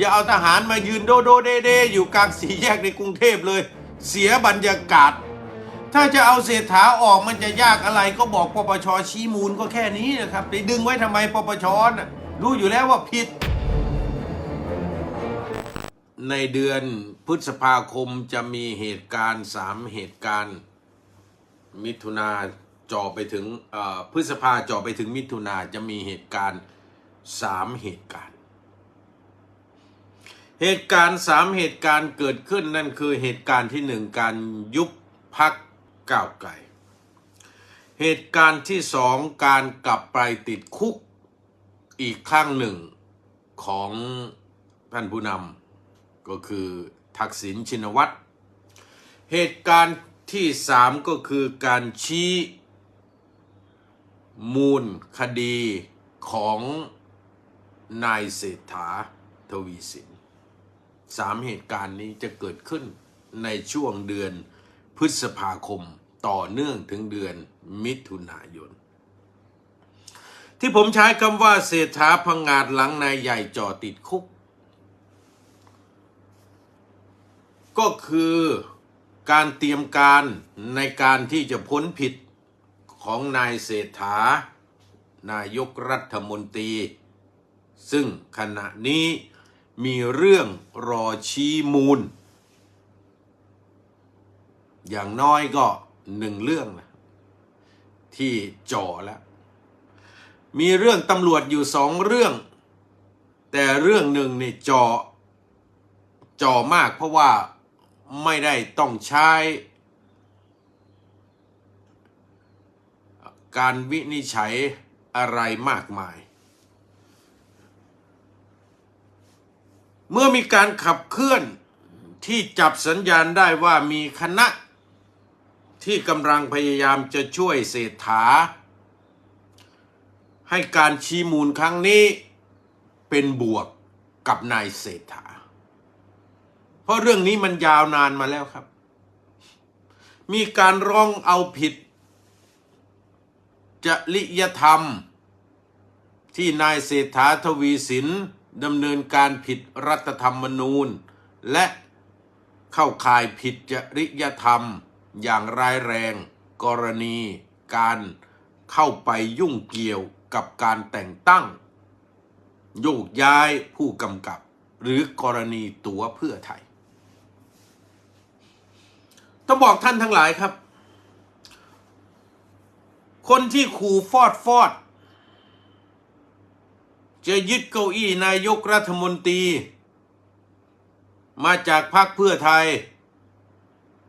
อย่าเอาทหารมายืนโดโดเดเดอยู่กลางสี่แยกในกรุงเทพเลย เสียบรรยากาศ ถ้าจะเอาเศรษฐาออกมันจะยากอะไรก็บอกปปชชี้มูลก็แค่นี้นะครับไปดึงไว้ทำไมปปชน่ะรู้อยู่แล้วว่าผิด ในเดือนพฤษภาคมจะมีเหตุการณ์สามเหตุการณ์ มิถุนาจ่อไปถึงพฤษภาจ่อไปถึงมิถุนาจะมีเหตุการณ์สามเหตุการณ์ เหตุการณ์สามเหตุการณ์เกิดขึ้นนั่นคือเหตุการณ์ที่หนึ่งการยุบพักก้าวไกลเหตุการณ์ที่สองการกลับไปติดคุกอีกครั้งหนึ่งของท่านผู้นำก็คือทักษิณชินวัตร เหตุการณ์ที่สามก็คือการชี้มูลคดีของนายเศรษฐาทวีสิน สามเหตุการณ์นี้จะเกิดขึ้นในช่วงเดือนพฤษภาคมต่อเนื่องถึงเดือนมิถุนายน ที่ผมใช้คำว่าเศรษฐาพังงาดหลังนายใหญ่จ่อติดคุก ก็คือการเตรียมการในการที่จะพ้นผิดของนายเศรษฐา นายกรัฐมนตรี ซึ่งขณะนี้ มีเรื่องรอชี้มูล อย่างน้อยก็หนึ่งเรื่องนะที่จ่อแล้ว มีเรื่องตำรวจอยู่สองเรื่อง แต่เรื่องหนึ่งนี่จ่อจ่อมากเพราะว่าไม่ได้ต้องใช้ การวินิจฉัยอะไรมากมาย เมื่อมีการขับเคลื่อนที่จับสัญญาณได้ว่ามีคณะ ที่กำลังพยายามจะช่วยเศรษฐา ให้การชี้มูลครั้งนี้เป็นบวกกับนายเศรษฐา เพราะเรื่องนี้มันยาวนานมาแล้วครับ มีการร้องเอาผิด จริยธรรม ที่นายเศรษฐาทวีสิน ดำเนินการผิดรัฐธรรมนูญ และเข้าข่ายผิดจริยธรรม อย่างร้ายแรง กรณีการเข้าไปยุ่งเกี่ยวกับการแต่งตั้ง โยกย้ายผู้กำกับ หรือกรณีตัวเพื่อไทย ต้องบอกท่านทั้งหลายครับ คนที่ขู่ฟอดฟอด จะยึดเก้าอี้นายกรัฐมนตรี มาจากพรรคเพื่อไทย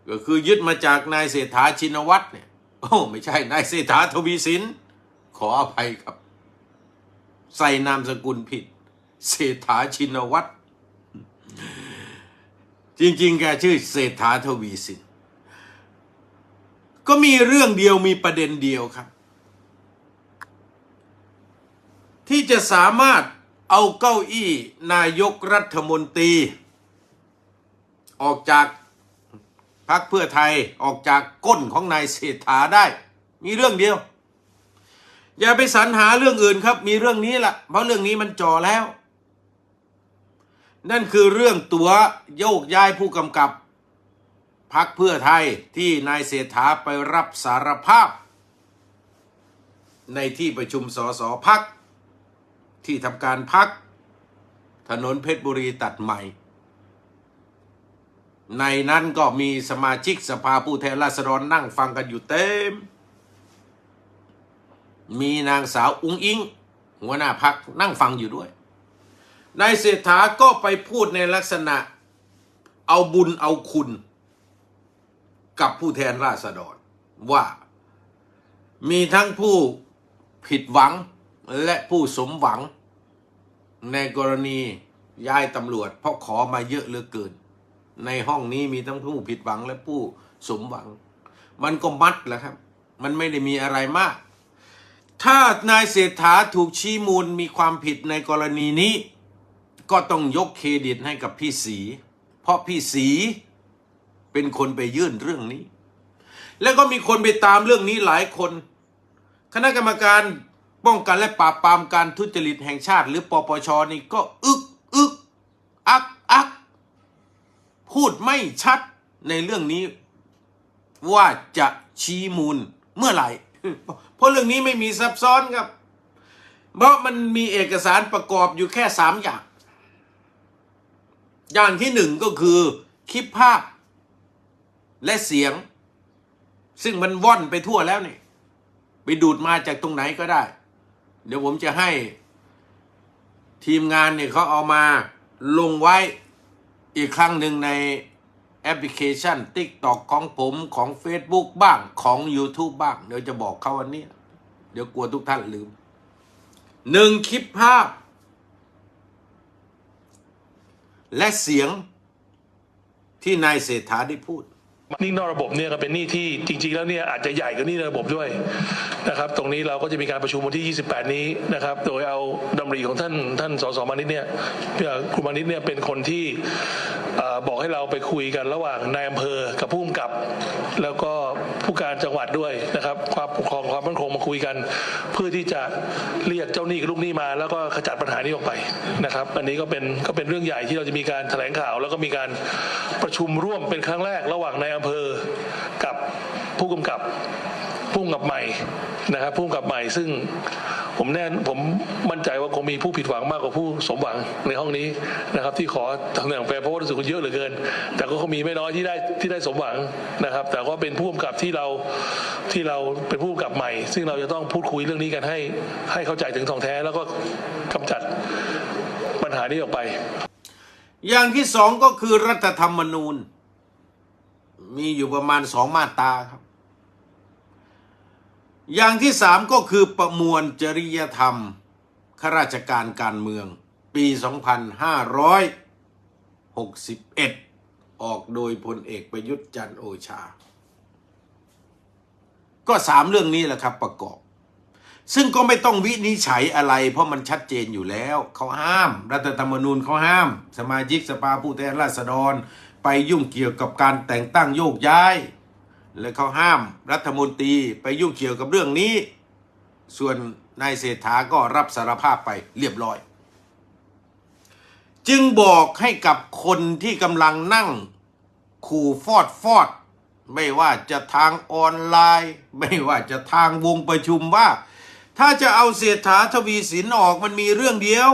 ก็คือยึดมาจากนายเศรษฐาชินวัตรเนี่ยโอ้ไม่ใช่นายเศรษฐาทวีสิน ขออภัยครับ ใส่นามสกุลผิด เศรษฐาชินวัตรจริงๆ แกชื่อเศรษฐาทวีสิน ก็มีเรื่องเดียวมีประเด็นเดียวครับ ที่จะสามารถเอาเก้าอี้นายกรัฐมนตรี ออกจากพรรคเพื่อไทยออกจากก้นของนายเศรษฐาได้ มีเรื่องเดียว อย่าไปสรรหาเรื่องอื่นครับ มีเรื่องนี้แหละเพราะเรื่องนี้มันจ่อแล้ว นั่นคือเรื่องตัวโยกย้ายผู้กำกับพักเพื่อไทยที่นายเศรษฐาไปรับสารภาพ ในที่ประชุมสสพัก ที่ทำการพัก ถนนเพชรบุรีตัดใหม่ ในนั้นก็มีสมาชิกสภาผู้แทนราษฎรนั่งฟังกันอยู่เต็ม มีนางสาวอุ้งอิง หัวหน้าพักนั่งฟังอยู่ด้วย นายเศรษฐาก็ไปพูดในลักษณะเอาบุญเอาคุณ กับผู้แทนราษฎรว่ามีทั้งผู้ผิดหวัง และผู้สมหวังในกรณีย้ายตำรวจ เพราะขอมาเยอะเหลือเกิน ในห้องนี้มีทั้งผู้ผิดหวังและผู้สมหวัง มันก็มัดแหละครับ มันไม่ได้มีอะไรมาก ถ้านายเศรษฐาถูกชี้มูลมีความผิดในกรณีนี้ ก็ต้องยกเครดิตให้กับพี่สี เพราะพี่สีเป็นคนไปยื่นเรื่องนี้ แล้วก็มีคนไปตามเรื่องนี้หลายคน คณะกรรมการ ป้องกันและปราบปรามการทุจริตแห่งชาติ หรือปปชนี่ก็อึกอึกอักอักพูดไม่ชัดในเรื่องนี้ว่าจะชี้มูลเมื่อไหร่ เพราะเรื่องนี้ไม่มีซับซ้อนครับ เพราะมันมีเอกสารประกอบอยู่แค่สามอย่าง อย่างที่หนึ่งก็คือคลิปภาพและเสียง ซึ่งมันว่อนไปทั่วแล้วนี่ ไปดูดมาจากตรงไหนก็ได้ เดี๋ยวผมจะให้ทีมงานเนี่ยเขาเอามาลงไว้อีกครั้งหนึ่งในแอปพลิเคชัน TikTok ของผมของ Facebook บ้างของ YouTube บ้าง เดี๋ยวจะบอกเขาวันนี้ เดี๋ยวกลัวทุกท่านลืมหนึ่งคลิปภาพ และเสียงที่นายเศรษฐาได้พูด นี่นอกระบบเนี่ยก็เป็นหนี้ที่จริง ๆ แล้วเนี่ยอาจจะใหญ่กว่านี้ในระบบด้วยนะครับ ตรงนี้เราก็จะมีการประชุมวันที่ 28 นี้นะครับ โดยเอาดำริของท่านท่านสสมานิดเนี่ยที่คุณมานิดเนี่ยเป็นคนที่ บอกให้เราไปคุยกันระหว่างนายอำเภอกับผู้กำกับ แล้วก็ผู้การจังหวัดด้วยนะครับ ความปกครองความมั่นคงมาคุยกัน เพื่อที่จะเรียกเจ้าหนี้กับลูกหนี้มา แล้วก็ขจัดปัญหานี้ออกไปนะครับ อันนี้ก็เป็นก็เป็นเรื่องใหญ่ที่เราจะมีการแถลงข่าว แล้วก็มีการประชุมร่วมเป็นครั้งแรก ระหว่างนายอำเภอกับผู้กำกับผู้กำกับใหม่นะครับผู้กำกับใหม่ซึ่ง ผมแน่ผมมั่นใจว่าคงมีผู้ผิดหวังมากกว่าผู้สมหวังในห้องนี้นะครับ ที่ขอตำแหน่งแฟนเพราะรู้สึกเยอะเหลือเกิน แต่ก็คงมีไม่น้อยที่ได้ที่ได้สมหวังนะครับ แต่ก็เป็นผู้กำกับที่เราที่เราเป็นผู้กำกับใหม่ ซึ่งเราจะต้องพูดคุยเรื่องนี้กันให้ให้เข้าใจถึงทองแท้ แล้วก็กำจัดปัญหานี้ออกไป อย่างที่สองก็คือรัฐธรรมนูญ มีอยู่ประมาณสองมาตราครับ อย่างที่สามก็คือประมวลจริยธรรมข้าราชการการเมือง ปี 2561 ออกโดยพลเอกประยุทธ์จันโอชา ก็สามเรื่องนี้แหละครับประกอบ ซึ่งก็ไม่ต้องวินิจฉัยอะไร เพราะมันชัดเจนอยู่แล้ว เขาห้าม รัฐธรรมนูญเขาห้าม สมาชิกสภาผู้แทนราษฎร ไปยุ่งเกี่ยวกับการแต่งตั้งโยกย้าย และเขาห้ามรัฐมนตรีไปยุ่งเกี่ยวกับเรื่องนี้ ส่วนนายเศรษฐาก็รับสารภาพไปเรียบร้อย จึงบอกให้กับคนที่กำลังนั่งขู่ฟอดฟอด ไม่ว่าจะทางออนไลน์ ไม่ว่าจะทางวงประชุมว่า ถ้าจะเอาเศรษฐาทวีสินออกมันมีเรื่องเดียว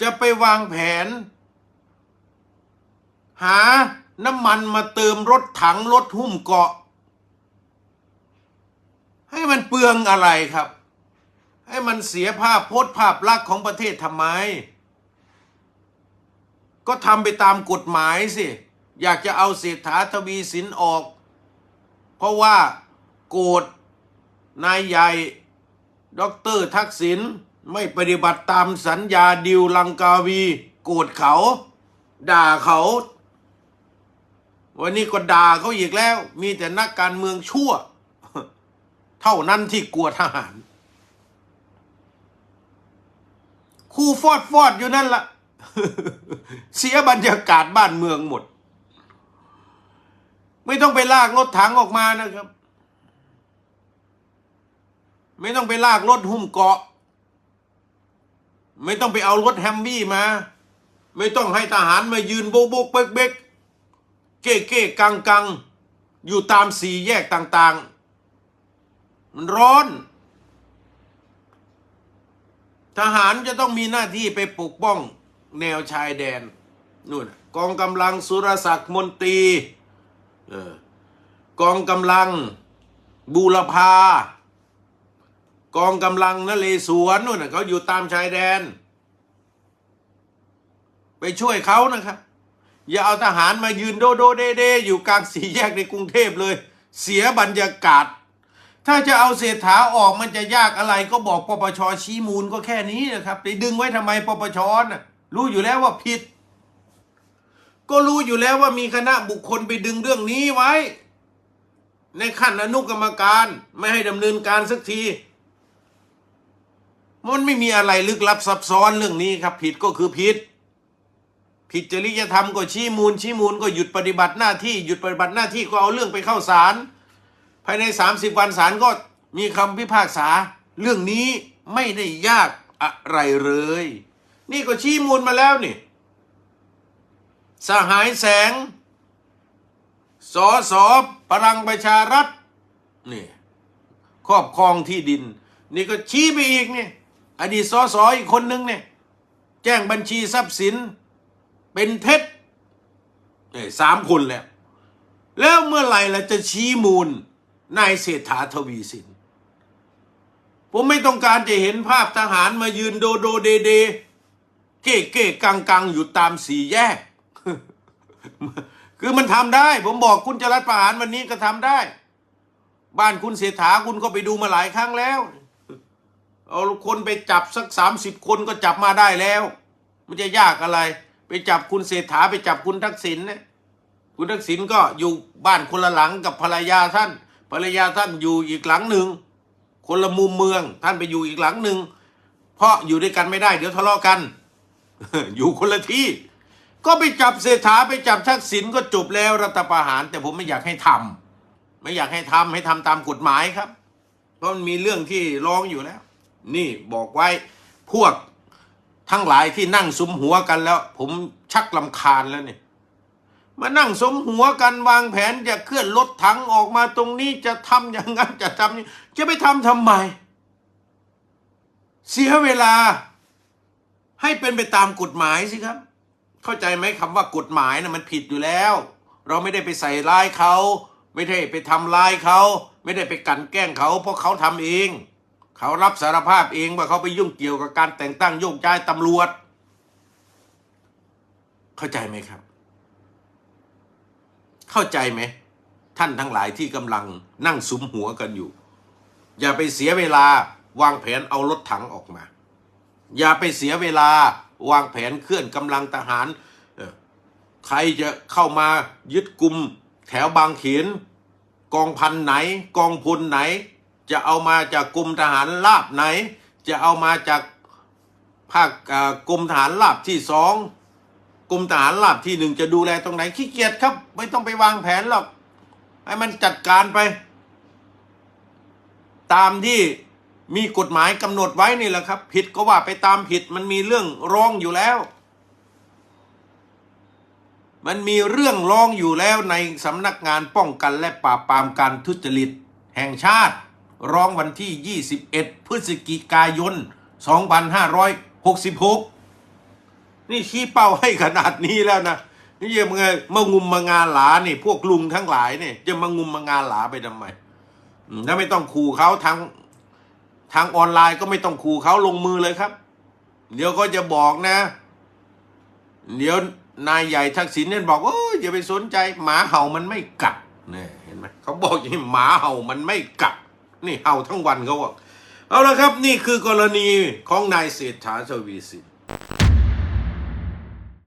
จะไปวางแผน หา น้ำมันมาเติมรถถังรถหุ้มเกาะ ให้มันเปลืองอะไรครับ ให้มันเสียภาพโพสภาพลักษณ์ของประเทศทำไม ก็ทำไปตามกฎหมายสิ อยากจะเอาเศรษฐาทวีสินออก เพราะว่าโกรธนายใหญ่ด็อกเตอร์ทักษิณไม่ปฏิบัติตามสัญญาดิวลังกาวี โกรธเขา ด่าเขา วันนี้ก็ด่าเขาอีกแล้ว มีแต่นักการเมืองชั่ว เท่านั้นที่กลัวทหารคู่ฟอดฟอดอยู่นั่นละเสียบรรยากาศบ้านเมืองหมด ไม่ต้องไปลากรถถังออกมานะครับ ไม่ต้องไปลากรถหุ้มเกาะ ไม่ต้องไปเอารถแฮมวี่มา ไม่ต้องให้ทหารมายืนโบกโบกเบกเบก เก้เก้กังกังอยู่ตามสี่แยกต่างๆ มันร้อน ทหารจะต้องมีหน้าที่ไปปกป้องแนวชายแดนนู่นกองกำลังสุรศักดิ์มนตรีกองกำลังบูรพากองกำลังนเลสวนนู่นเขาอยู่ตามชายแดน ไปช่วยเขานะครับ อย่าเอาทหารมายืนโดโดเดเดอยู่กลางสี่แยกในกรุงเทพเลย เสียบรรยากาศ ถ้าจะเอาเศรษฐาออกมันจะยากอะไรก็บอกปปชชี้มูลก็แค่นี้นะครับไปดึงไว้ทำไมปปชน่ะรู้อยู่แล้วว่าผิด ก็รู้อยู่แล้วว่ามีคณะบุคคลไปดึงเรื่องนี้ไว้ ในขั้นอนุกรรมการไม่ให้ดำเนินการสักทีมันไม่มีอะไรลึกลับซับซ้อนเรื่องนี้ครับ ผิดก็คือผิด ผิดจริยธรรมก็ชี้มูลชี้มูลก็หยุดปฏิบัติหน้าที่หยุดปฏิบัติหน้าที่ก็เอาเรื่องไปเข้าศาลภายใน 30 วันศาลก็มีคำพิพากษา เรื่องนี้ไม่ได้ยากอะไรเลย นี่ก็ชี้มูลมาแล้วนี่สหายแสงสอสอพลังประชารัฐนี่ครอบครองที่ดิน นี่ก็ชี้ไปอีกนี่อดีตสอสออีกคนนึงเนี่ยแจ้งบัญชีทรัพย์สิน เป็นเท็จเนี่ยสามคนแล้ว แล้วเมื่อไหร่เราจะชี้มูลนายเศรษฐาทวีสิน ผมไม่ต้องการจะเห็นภาพทหารมายืนโดโดเดเด เก้เก้กังกังอยู่ตามสี่แยก คือมันทำได้ ผมบอกคุณจะรัฐประหารวันนี้ก็ทำได้ บ้านคุณเศรษฐาคุณก็ไปดูมาหลายครั้งแล้ว เอาคนไปจับสักสามสิบคนก็จับมาได้แล้ว มันจะยากอะไร ไปจับคุณเศรษฐาไปจับคุณทักษิณเนี่ยคุณทักษิณก็อยู่บ้านคนละหลังกับภรรยาท่าน ภรรยาท่านอยู่อีกหลังหนึ่ง คนละมุมเมือง ท่านไปอยู่อีกหลังหนึ่ง เพราะอยู่ด้วยกันไม่ได้ เดี๋ยวทะเลาะกัน อยู่คนละที่ ก็ไปจับเศรษฐาไปจับทักษิณก็จบแล้วรัฐประหาร แต่ผมไม่อยากให้ทำไม่อยากให้ทำให้ทำตามกฎหมายครับ เพราะมันมีเรื่องที่ร้องอยู่แล้ว นี่บอกไว้พวก ทั้งหลายที่นั่งสุมหัวกันแล้ว ผมชักลำคาญแล้วเนี่ยมานั่งสมหัวกันวางแผนจะเคลื่อนรถถังออกมาตรงนี้จะทำอย่างนั้นจะทำนี่จะไปทำทำไม เสียเวลา ให้เป็นไปตามกฎหมายสิครับ เข้าใจไหมคำว่ากฎหมายนะมันผิดอยู่แล้ว เราไม่ได้ไปใส่ร้ายเขา ไม่ได้ไปทำร้ายเขา ไม่ได้ไปกันแกล้งเขาเพราะเขาทำเอง เขารับสารภาพเองว่าเขาไปยุ่งเกี่ยวกับการแต่งตั้งโยกย้ายตำรวจ เข้าใจไหมครับ เข้าใจไหม ท่านทั้งหลายที่กำลังนั่งสุมหัวกันอยู่ อย่าไปเสียเวลาวางแผนเอารถถังออกมา อย่าไปเสียเวลาวางแผนเคลื่อนกำลังทหาร ใครจะเข้ามายึดกลุ่มแถวบางเขนกองพันไหน กองพลไหน จะเอามาจากกรมทหารราบไหน จะเอามาจากภาคอ่ากรมทหารราบที่สองกรมทหารราบที่หนึ่งจะดูแลตรงไหนขี้เกียจครับ ไม่ต้องไปวางแผนหรอก ให้มันจัดการไป ตามที่มีกฎหมายกำหนดไว้นี่แหละครับ ผิดก็ว่าไปตามผิดมันมีเรื่องร้องอยู่แล้ว มันมีเรื่องร้องอยู่แล้วในสำนักงานป้องกันและปราบปรามการทุจริตแห่งชาติ ร้องวันที่ 21 พฤศจิกายน 2566 นี่ชี้เป้าให้ขนาดนี้แล้วนะนี่ยังไงมางุมมางานหลานี่ พวกลุงทั้งหลายเนี่ยจะมางุมมางานหลาไปทำไมอืมแล้วไม่ต้องขู่เขาทางทางออนไลน์ก็ไม่ต้องขู่เขาลงมือเลยครับ เดี๋ยวก็จะบอกนะ เดี๋ยวนายใหญ่ทักษิณเนี่ยบอกโอ้ยอย่าไปสนใจ หมาเห่ามันไม่กัดเนี่ยเห็นไหมเขาบอกอย่างนี้หมาเห่ามันไม่กัด นี่เห่าทั้งวันเขาบอกเอาละครับ นี่คือกรณีของนายเศรษฐาทวีสิน